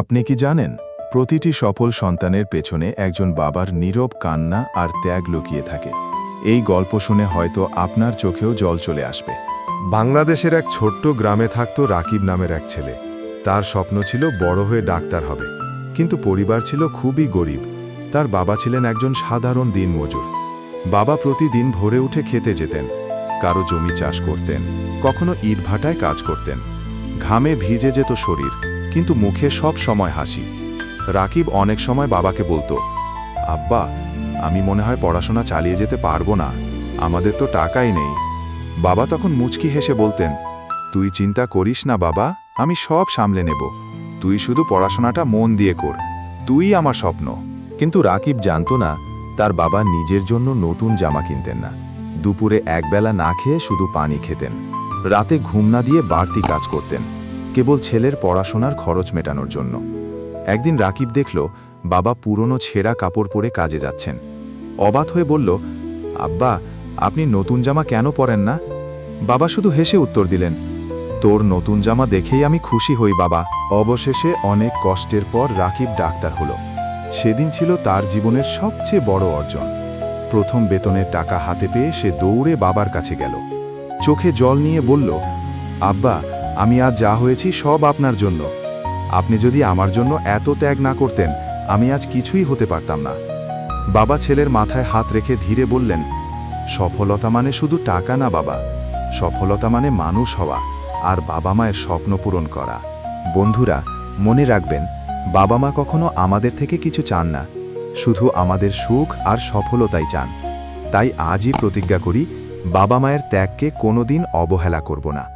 আপনি কি জানেন, প্রতিটি সফল সন্তানের পেছনে একজন বাবার নীরব কান্না আর ত্যাগ লুকিয়ে থাকে। এই গল্প শুনে হয়তো আপনার চোখেও জল চলে আসবে। বাংলাদেশের এক ছোট্ট গ্রামে থাকত রাকিব নামের এক ছেলে। তার স্বপ্ন ছিল বড় হয়ে ডাক্তার হবে। কিন্তু পরিবার ছিল খুবই গরিব। তার বাবা ছিলেন একজন সাধারণ দিনমজুর। বাবা প্রতিদিন ভোরে উঠে খেতে যেতেন, কারও জমি চাষ করতেন, কখনো ইটভাটায় কাজ করতেন। ঘামে ভিজে যেত শরীর। কিন্তু মুখে সব সময় হাসি। রাকিব অনেক সময় বাবাকে বলতো, আব্বা, আমি মনে হয় পড়াশোনা চালিয়ে যেতে পারব না, আমাদের তো টাকাই নেই। বাবা তখন মুচকি হেসে বলতেন, তুই চিন্তা করিস না বাবা, আমি সব সামলে নেব। তুই শুধু পড়াশোনাটা মন দিয়ে কর, তুই আমার স্বপ্ন। কিন্তু রাকিব জানত না, তার বাবা নিজের জন্য নতুন জামা কিনতেন না। দুপুরে একবেলা না খেয়ে শুধু পানি খেতেন। রাতে ঘুম না দিয়ে বাড়তি কাজ করতেন। কেবল ছেলের পড়াশোনার খরচ মেটানোর জন্য। একদিন রাকিব দেখল, বাবা পুরনো ছেঁড়া কাপড় পরে কাজে যাচ্ছেন। অবাক হয়ে বলল, আব্বা, আপনি নতুন জামা কেন পরেন না? বাবা শুধু হেসে উত্তর দিলেন, তোর নতুন জামা দেখেই আমি খুশি হই, বাবা। অবশেষে অনেক কষ্টের পর রাকিব ডাক্তার হল। সেদিন ছিল তার জীবনের সবচেয়ে বড় অর্জন। প্রথম বেতনের টাকা হাতে পেয়ে সে দৌড়ে বাবার কাছে গেল। চোখে জল নিয়ে বলল, আব্বা আমি আজ যা হয়েছি সব আপনার জন্য। আপনি যদি আমার জন্য এত ত্যাগ না করতেন, আমি আজ কিছুই হতে পারতাম না। বাবা ছেলের মাথায় হাত রেখে ধীরে বললেন, সফলতা মানে শুধু টাকা না বাবা। সফলতা মানে মানুষ হওয়া আর বাবা মায়ের স্বপ্ন পূরণ করা। বন্ধুরা, মনে রাখবেন, বাবা মা কখনো আমাদের থেকে কিছু চান না। শুধু আমাদের সুখ আর সফলতাই চান। তাই আজই প্রতিজ্ঞা করি, বাবা মায়ের ত্যাগকে কোনোদিন অবহেলা করব না।